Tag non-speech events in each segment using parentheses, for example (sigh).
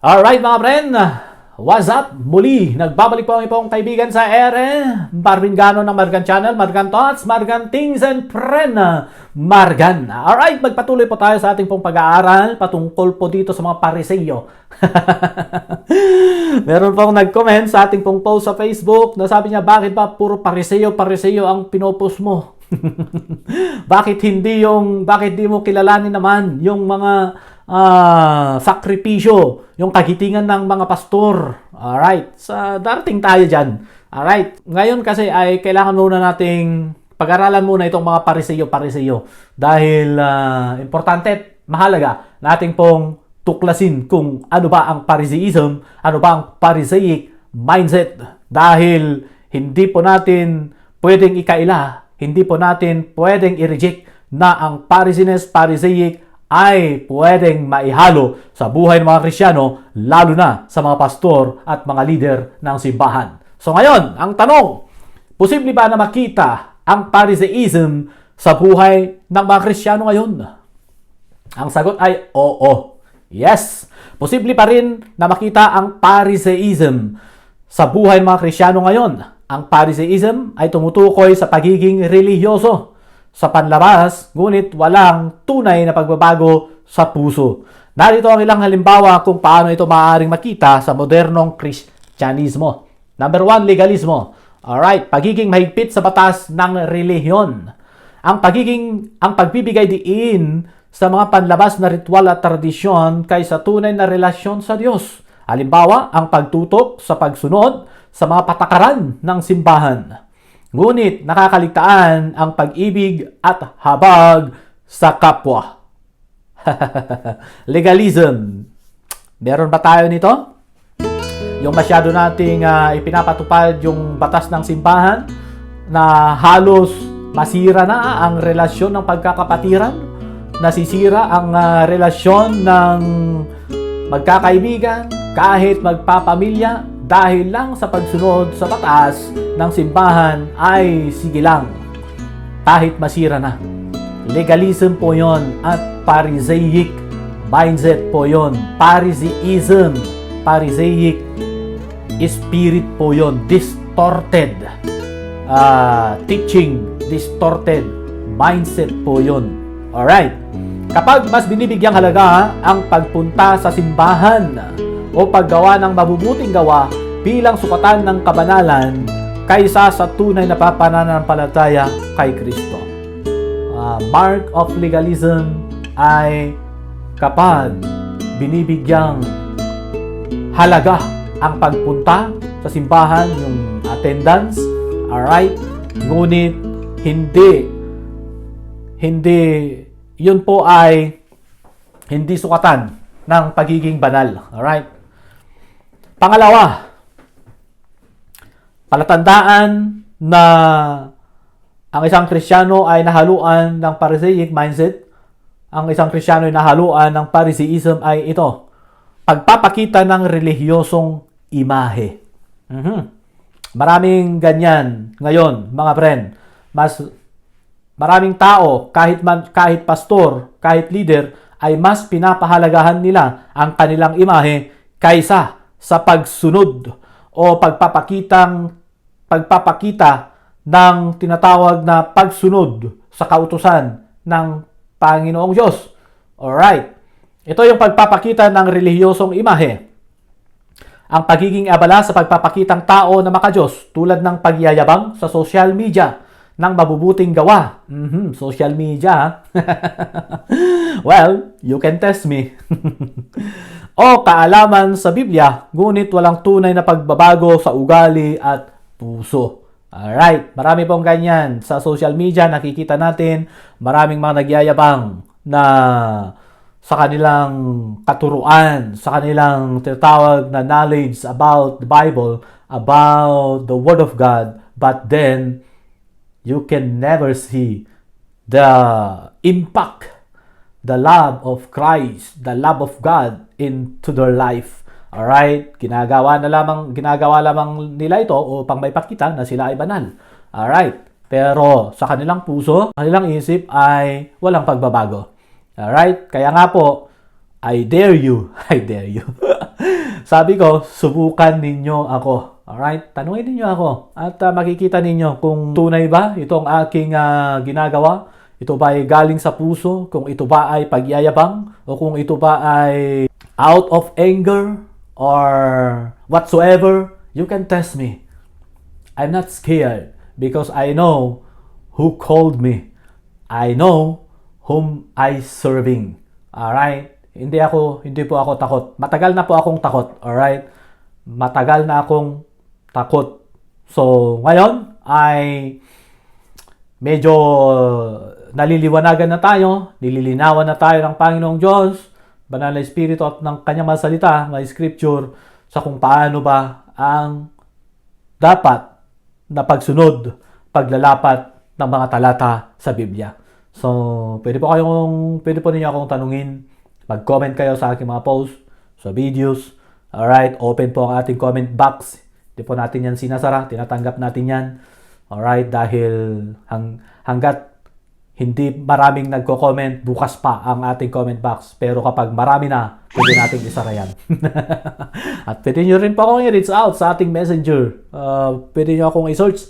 Alright mga friend, what's up? Muli, nagbabalik po ang ipong kaibigan sa ere. Marvin Gano ng Margan Channel, Margan Thoughts, Margan Things and Friend, Margan. Alright, magpatuloy po tayo sa ating pong pag-aaral patungkol po dito sa mga pariseyo. (laughs) Meron pong nag-comment sa ating pong post sa Facebook na sabi niya, bakit ba puro pariseyo, pariseyo ang pinopost mo? (laughs) bakit hindi yung, bakit di mo kilalanin naman yung mga ah, sakripisyo, yung kagitingan ng mga pastor. Alright, sa darating tayo dyan. Alright, ngayon kasi ay kailangan muna nating pag-aralan muna itong mga pariseyo-pariseyo dahil ah, importante, mahalaga nating pong tuklasin kung ano ba ang Phariseeism, ano ba ang Pharisaic mindset dahil hindi po natin pwedeng ikaila, hindi po natin pwedeng i-reject na ang Pharisees, Pharisaic ay pwedeng maihalo sa buhay ng mga Krisyano, lalo na sa mga pastor at mga leader ng simbahan. So ngayon, ang tanong, posible ba na makita ang Phariseeism sa buhay ng mga Krisyano ngayon? Ang sagot ay oo. Yes, posible pa rin na makita ang Phariseeism sa buhay ng mga Krisyano ngayon. Ang Phariseeism ay tumutukoy sa pagiging religyoso sa panlabas, ngunit walang tunay na pagbabago sa puso. Narito ang ilang halimbawa kung paano ito maaaring makita sa modernong Kristyanismo. Number one, legalismo. Alright, pagiging mahigpit sa batas ng relihiyon. Ang pagiging, ang pagbibigay diin sa mga panlabas na ritual at tradisyon kaysa tunay na relasyon sa Diyos. Halimbawa, ang pagtutok sa pagsunod sa mga patakaran ng simbahan. Ngunit nakakaligtaan ang pag-ibig at habag sa kapwa. (laughs) Legalism. Meron ba tayo nito? Yung masyado nating ah, ipinapatupad yung batas ng simbahan na halos masira na ang relasyon ng pagkakapatiran, nasisira ang ah, relasyon ng magkakaibigan, kahit magpapamilya, dahil lang sa pagsunod sa batas ng simbahan ay sige lang, kahit masira na. Legalism po yon at Pharisaic mindset po yon. Phariseeism, Pharisaic spirit po yon. Distorted ah, teaching, distorted mindset po yon. Alright. Kapag mas binibigyang halaga ang pagpunta sa simbahan o paggawa ng mabubuting gawa bilang sukatan ng kabanalan kaysa sa tunay na papananampalataya kay Kristo. Ah, mark of legalism ay kapag binibigyang halaga ang pagpunta sa simbahan, yung attendance, alright? Ngunit hindi, hindi, yun po ay hindi sukatan ng pagiging banal, alright? Pangalawa, palatandaan na ang isang Kristiyano ay nahaluan ng Pharisaic mindset, ang isang Kristiyano ay nahaluan ng Phariseeism ay ito, pagpapakita ng relihiyosong imahe. Mhm. Maraming ganyan ngayon, mga friend. Mas maraming tao, kahit man, kahit pastor, kahit leader, ay mas pinapahalagahan nila ang kanilang imahe kaysa sa pagsunod o pagpapakitang pagpapakita ng tinatawag na pagsunod sa kautusan ng Panginoong Diyos. Alright. Ito yung pagpapakita ng relihiyosong imahe. Ang pagiging abala sa pagpapakitang tao na makajos tulad ng pagyayabang sa social media ng mabubuting gawa. Mhm, social media. (laughs) well, you can test me. (laughs) o kaalaman sa Biblia, ngunit walang tunay na pagbabago sa ugali at puso. Alright, marami pong ganyan. Sa social media, nakikita natin maraming mga nagyayabang na sa kanilang katuruan, sa kanilang tinatawag na knowledge about the Bible, about the Word of God, but then you can never see the impact, the love of Christ, the love of God into their life. Alright? Ginagawa na lamang, ginagawa lamang nila ito upang may pakita na sila ay banal. Alright? Pero sa kanilang puso, kanilang isip ay walang pagbabago. Alright? Kaya nga po, I dare you, (laughs) I dare you, (laughs) Sabi ko, subukan ninyo ako. Alright? Tanungin ninyo ako. At ah, makikita ninyo kung tunay ba itong aking ah, ginagawa. Ito ba ay galing sa puso? Kung ito ba ay pagyayabang? O kung ito ba ay out of anger? Or whatsoever? You can test me. I'm not scared because I know who called me. I know whom I serving. Alright? Hindi ako, hindi po ako takot. Matagal na po akong takot. Alright? Matagal na akong takot. So, ngayon ay medyo naliliwanagan na tayo, nililinawan na tayo ng Panginoong Diyos, Banal na Espiritu at ng kanyang mga salita, mga scripture, sa kung paano ba ang dapat na pagsunod, paglalapat ng mga talata sa Biblia. So, pwede po kayong, pwede po ninyo akong tanungin, mag-comment kayo sa aking mga post, sa videos. Alright, open po ang ating comment box. Hindi po natin yan sinasara, tinatanggap natin yan. Alright, dahil hang, hanggat hindi maraming nagko-comment, bukas pa ang ating comment box. Pero kapag marami na, pwede nating isara yan. (laughs) At pwede nyo rin po akong i-reach out sa ating messenger. Uh, pwede nyo akong i-search,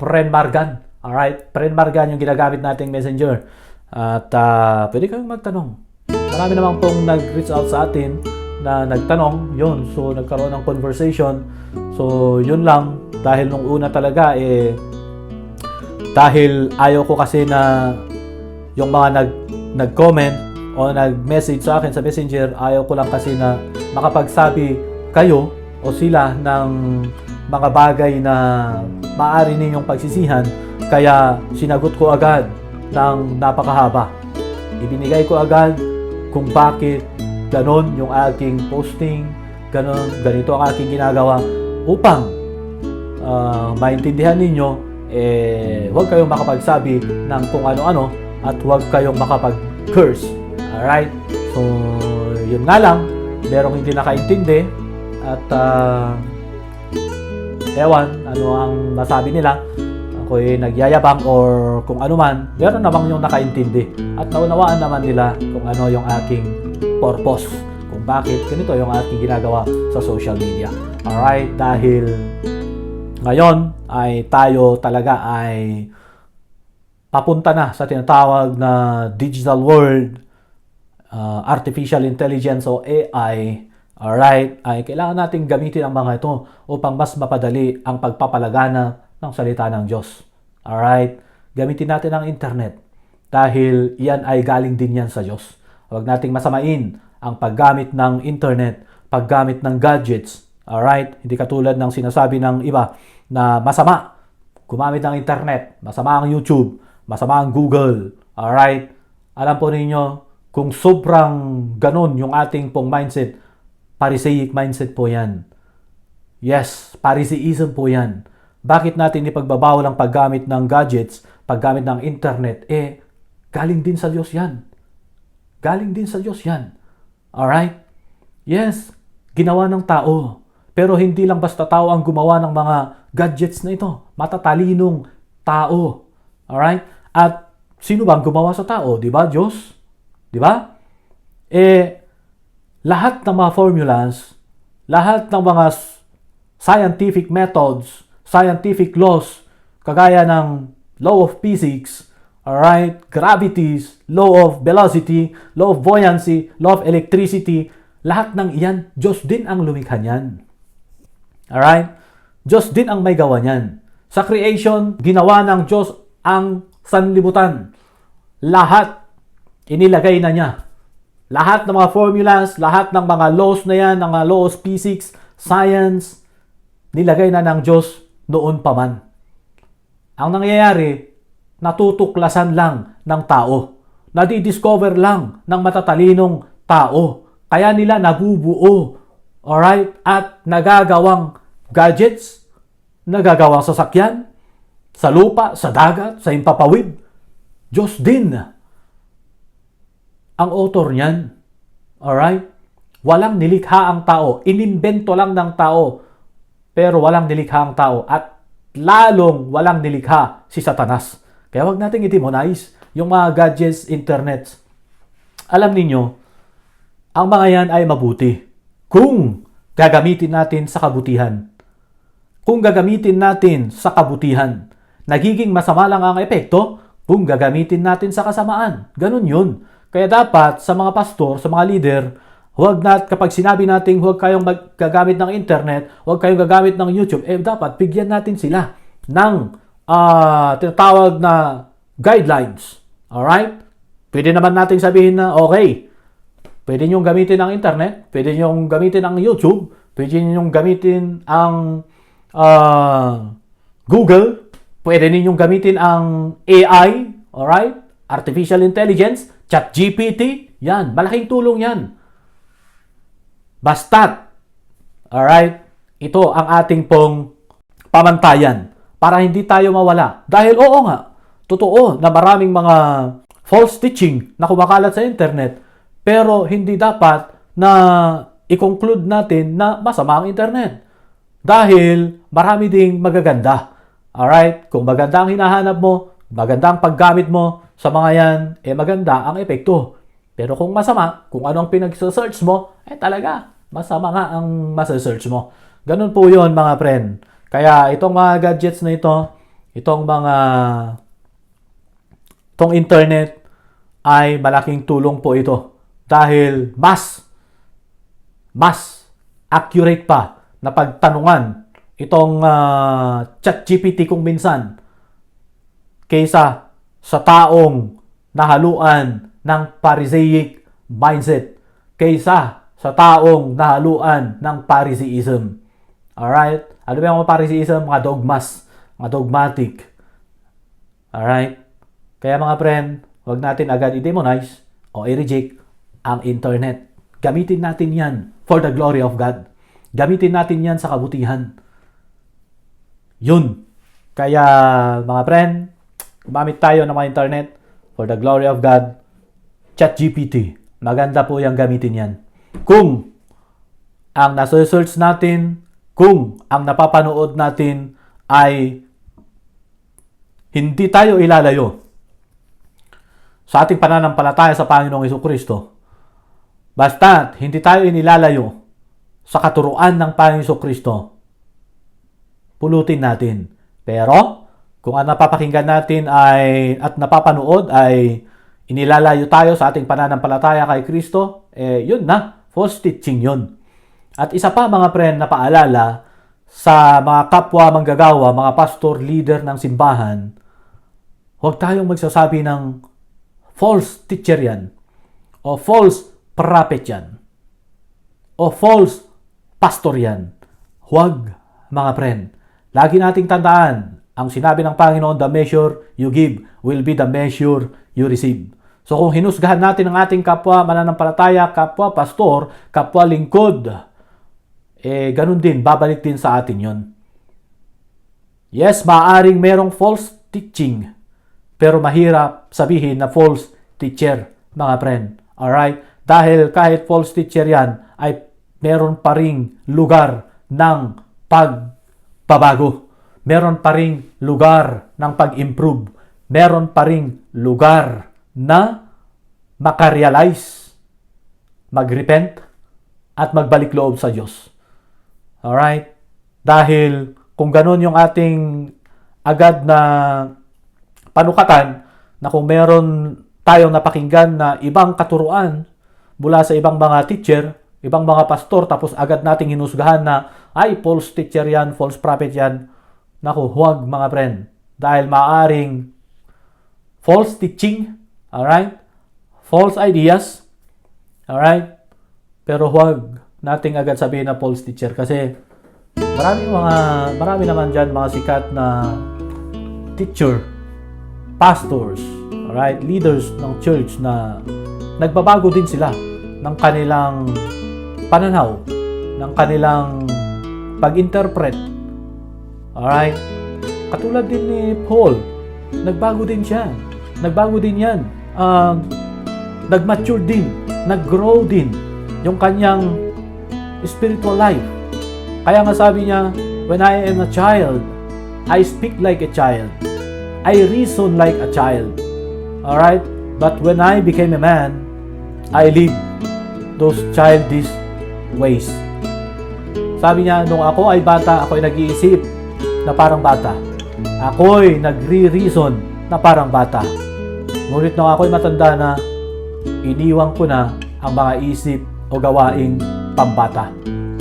Pren Margan. Alright, Pren Margan yung ginagamit nating messenger. At uh, pwede kayong magtanong. Marami naman pong nag-reach out sa atin na nagtanong, yun. So, nagkaroon ng conversation. So, yun lang. Dahil nung una talaga, eh, dahil ayaw ko kasi na yung mga nag nag-comment o nag-message sa akin sa messenger, ayaw ko lang kasi na makapagsabi kayo o sila ng mga bagay na maaari ninyong pagsisihan kaya sinagot ko agad ng napakahaba. Ibinigay ko agad kung bakit ganon yung aking posting, ganon, ganito ang aking ginagawa upang uh, maintindihan ninyo eh, huwag kayong makapagsabi ng kung ano-ano at huwag kayong makapag-curse. Alright? So, yun nga lang, merong hindi nakaintindi at uh, ewan, ano ang masabi nila ako'y nagyayabang or kung ano man, meron namang yung nakaintindi at naunawaan naman nila kung ano yung aking purpose kung bakit ganito yung aking ginagawa sa social media. Alright? Dahil ngayon ay tayo talaga ay papunta na sa tinatawag na digital world, uh, artificial intelligence o AI, alright, ay kailangan natin gamitin ang mga ito upang mas mapadali ang pagpapalagana ng salita ng Diyos. Alright, gamitin natin ang internet dahil iyan ay galing din yan sa Diyos. Huwag nating masamain ang paggamit ng internet, paggamit ng gadgets, alright, hindi katulad ng sinasabi ng iba na masama gumamit ng internet, masama ang YouTube, masama ang Google. Alright? Alam po ninyo, kung sobrang ganun yung ating pong mindset, Pharisaic mindset po yan. Yes, Phariseeism po yan. Bakit natin ipagbabawal ang paggamit ng gadgets, paggamit ng internet? Eh, galing din sa Diyos yan. Galing din sa Diyos yan. Alright? Yes, ginawa ng tao. Pero hindi lang basta tao ang gumawa ng mga gadgets na ito. Matatalinong tao. Alright? At sino bang gumawa sa tao? Di ba? Diyos? Di ba? Eh, lahat ng mga formulas, lahat ng mga scientific methods, scientific laws, kagaya ng law of physics, alright, gravities, law of velocity, law of buoyancy, law of electricity, lahat ng iyan, Diyos din ang lumikha niyan. Alright? Diyos din ang may gawa niyan. Sa creation, ginawa ng Diyos ang sanlibutan. Lahat, inilagay na niya. Lahat ng mga formulas, lahat ng mga laws na yan, ng mga laws, physics, science, nilagay na ng Diyos noon pa man. Ang nangyayari, natutuklasan lang ng tao. Nadi-discover lang ng matatalinong tao. Kaya nila nabubuo Alright? At nagagawang gadgets, nagagawang sasakyan, sa lupa, sa dagat, sa impapawid. Diyos din ang author niyan. Alright? Walang nilikha ang tao. Inimbento lang ng tao. Pero walang nilikha ang tao. At lalong walang nilikha si Satanas. Kaya wag nating i-demonize yung mga gadgets, internet. Alam ninyo, ang mga yan ay mabuti kung gagamitin natin sa kabutihan. Kung gagamitin natin sa kabutihan, nagiging masama lang ang epekto kung gagamitin natin sa kasamaan. Ganun yun. Kaya dapat sa mga pastor, sa mga leader, huwag na, kapag sinabi natin huwag kayong gagamit ng internet, huwag kayong gagamit ng YouTube, eh dapat bigyan natin sila ng ah, tinatawag na guidelines. Alright? Pwede naman natin sabihin na, okay, pwede nyo gamitin ang internet, pwede nyo gamitin ang YouTube, pwede nyo gamitin ang ah, Google, pwede ninyong gamitin ang AI, alright? Artificial Intelligence, ChatGPT, yan, malaking tulong yan. Basta't, alright, ito ang ating pong pamantayan para hindi tayo mawala. Dahil oo nga, totoo na maraming mga false teaching na kumakalat sa internet, pero hindi dapat na i-conclude natin na masama ang internet. Dahil marami ding magaganda. Alright? Kung maganda ang hinahanap mo, maganda ang paggamit mo sa mga yan, eh maganda ang epekto. Pero kung masama, kung ano ang pinag-search mo, eh talaga, masama nga ang masasearch mo. Ganun po yun mga friend. Kaya itong mga gadgets na ito, itong mga itong internet ay malaking tulong po ito. Dahil mas mas accurate pa na pagtanungan itong uh, chat GPT kung minsan kaysa sa taong nahaluan ng Pharisaic mindset kaysa sa taong nahaluan ng Phariseeism. Alright? Ano ba yung mga Phariseeism? Mga dogmas. Mga dogmatic. Alright? Kaya mga friend, huwag natin agad i-demonize o i-reject ang internet. Gamitin natin yan for the glory of God. Gamitin natin yan sa kabutihan. Yun. Kaya mga friend, gumamit tayo ng mga internet for the glory of God. Chat GPT. Maganda po yung gamitin yan. Kung ang nasa-search natin, kung ang napapanood natin ay hindi tayo ilalayo sa ating pananampalataya sa Panginoong Iso Kristo, basta hindi tayo inilalayo sa katuruan ng Panginoong Iso Kristo, pulutin natin. Pero, kung ang napapakinggan natin ay, at napapanood ay inilalayo tayo sa ating pananampalataya kay Kristo, eh, yun na, false teaching yun. At isa pa mga friend na paalala sa mga kapwa manggagawa, mga pastor, leader ng simbahan, huwag tayong magsasabi ng false teacher yan, o false prophet yan, o false pastor yan. Huwag, mga friend. Lagi nating tandaan, ang sinabi ng Panginoon, the measure you give will be the measure you receive. So kung hinusgahan natin ang ating kapwa mananampalataya, kapwa pastor, kapwa lingkod, eh ganun din, babalik din sa atin yon. Yes, maaring merong false teaching, pero mahirap sabihin na false teacher, mga friend. Alright? Dahil kahit false teacher yan, ay meron pa ring lugar ng pagbabago. Meron pa ring lugar ng pag-improve. Meron pa ring lugar na makarealize, magrepent, at magbalik loob sa Diyos. Alright? Dahil kung ganun yung ating agad na panukatan na kung meron tayong napakinggan na ibang katuruan mula sa ibang mga teacher, ibang mga pastor, tapos agad nating hinusgahan na, ay, false teacher yan, false prophet yan. Naku, huwag mga friend. Dahil maaring false teaching, alright? False ideas, alright? Pero huwag nating agad sabihin na false teacher kasi marami mga, marami naman dyan mga sikat na teacher, pastors, alright, leaders ng church na nagbabago din sila ng kanilang pananaw, ng kanilang pag-interpret. Alright? Katulad din ni Paul, nagbago din siya. Nagbago din yan. Uh, nag-mature din. Nag-grow din yung kanyang spiritual life. Kaya nga sabi niya, When I am a child, I speak like a child. I reason like a child. Alright? But when I became a man, I live those childish ways. Sabi niya, nung ako ay bata, ako ay nag-iisip na parang bata. Ako'y nagre-reason na parang bata. Ngunit nung ako'y matanda na, iniwang ko na ang mga isip o gawaing pambata.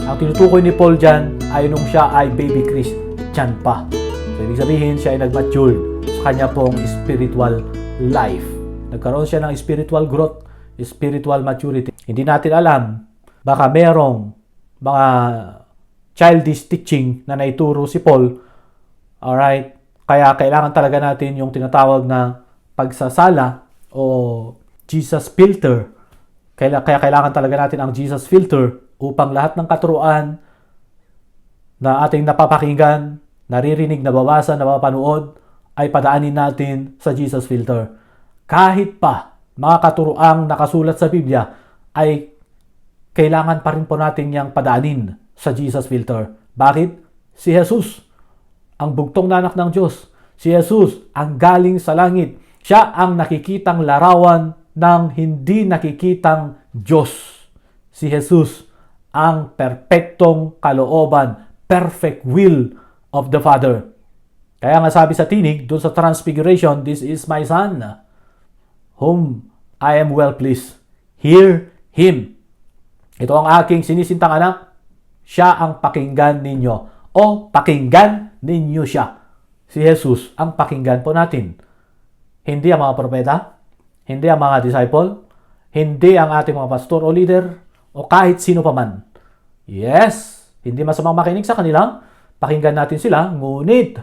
Ang tinutukoy ni Paul dyan ay nung siya ay baby Christian pa. So, ibig sabihin, siya ay nag-mature sa kanya pong spiritual life. Nagkaroon siya ng spiritual growth, spiritual maturity. Hindi natin alam, baka merong mga childish teaching na naituro si Paul. Alright? Kaya kailangan talaga natin yung tinatawag na pagsasala o Jesus filter. Kaya, kaya kailangan talaga natin ang Jesus filter upang lahat ng katuruan na ating napapakinggan, naririnig, nabawasan, napapanood, ay padaanin natin sa Jesus filter. Kahit pa mga katuroang nakasulat sa Biblia ay kailangan pa rin po natin yang padaanin sa Jesus filter. Bakit? Si Jesus, ang bugtong na anak ng Diyos. Si Jesus, ang galing sa langit. Siya ang nakikitang larawan ng hindi nakikitang Diyos. Si Jesus, ang perpektong kalooban, perfect will of the Father. Kaya nga sabi sa tinig, doon sa Transfiguration, This is my Son, whom I am well pleased. Hear Him. Ito ang aking sinisintang anak, siya ang pakinggan ninyo. O pakinggan ninyo siya. Si Jesus ang pakinggan po natin. Hindi ang mga propeta, hindi ang mga disciple, hindi ang ating mga pastor o leader, o kahit sino pa man. Yes, hindi masamang makinig sa kanila, pakinggan natin sila, ngunit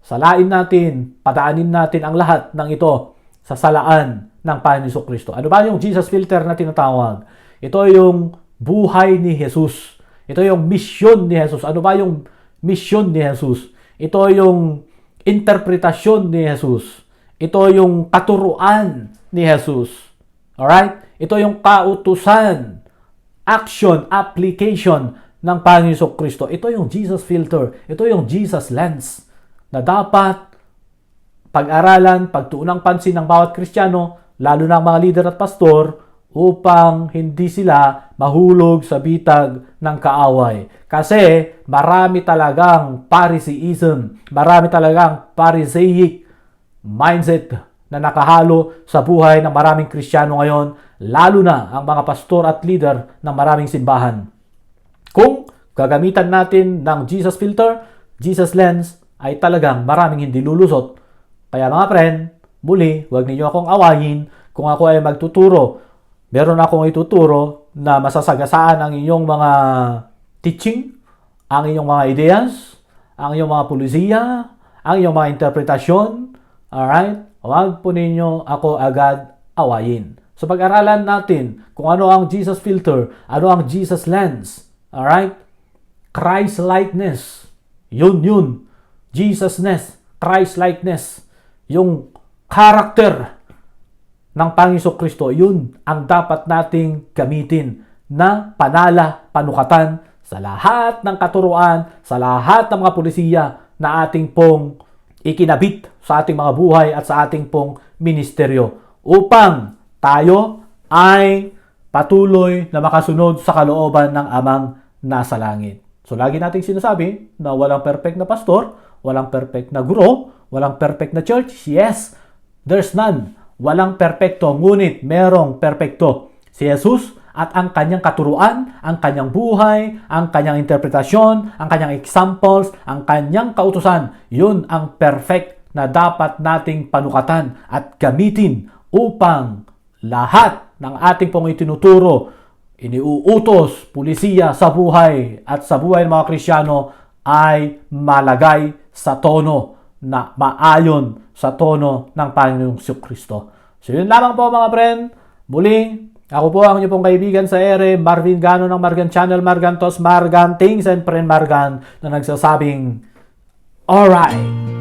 salain natin, padaanin natin ang lahat ng ito sa salaan ng Panginoon Kristo. Ano ba yung Jesus filter na tinatawag? Ito yung buhay ni Jesus. Ito yung misyon ni Jesus. Ano ba yung misyon ni Jesus? Ito yung interpretasyon ni Jesus. Ito yung katuruan ni Jesus. Alright? Ito yung kautusan, action, application ng Panginoon Kristo. Ito yung Jesus filter. Ito yung Jesus lens na dapat pag-aralan, pagtuunang pansin ng bawat Kristiyano, lalo na ang mga leader at pastor, upang hindi sila mahulog sa bitag ng kaaway. Kasi marami talagang Phariseeism, marami talagang Pharisaic mindset na nakahalo sa buhay ng maraming Kristiyano ngayon, lalo na ang mga pastor at leader ng maraming simbahan. Kung gagamitan natin ng Jesus filter, Jesus lens, ay talagang maraming hindi lulusot. Kaya mga friend, muli, huwag ninyo akong awayin kung ako ay magtuturo. Meron akong ituturo na masasagasaan ang inyong mga teaching, ang inyong mga ideas, ang inyong mga pulisiya, ang inyong mga interpretasyon. Alright? Huwag po ninyo ako agad awayin. So pag-aralan natin kung ano ang Jesus filter, ano ang Jesus lens. Alright? Christ-likeness. Yun, yun. Jesusness. Christ-likeness. Yung character ng Panginoon Kristo, yun ang dapat nating gamitin na panala, panukatan sa lahat ng katuruan, sa lahat ng mga pulisiya na ating pong ikinabit sa ating mga buhay at sa ating pong ministeryo upang tayo ay patuloy na makasunod sa kalooban ng amang nasa langit. So lagi nating sinasabi na walang perfect na pastor, walang perfect na guro, walang perfect na church. Yes, there's none. Walang perpekto, ngunit merong perpekto. Si Jesus at ang kanyang katuruan, ang kanyang buhay, ang kanyang interpretasyon, ang kanyang examples, ang kanyang kautusan. Yun ang perfect na dapat nating panukatan at gamitin upang lahat ng ating pong itinuturo, iniuutos, pulisiya sa buhay at sa buhay ng mga Krisyano ay malagay sa tono na maayon sa tono ng Panginoong Kristo. So yun lamang po mga friend. Muli, ako po ang inyong pong kaibigan sa ere, Marvin Gano ng Margan Channel, Margan Tos, Margan Things and Friend Margan na nagsasabing, Alright!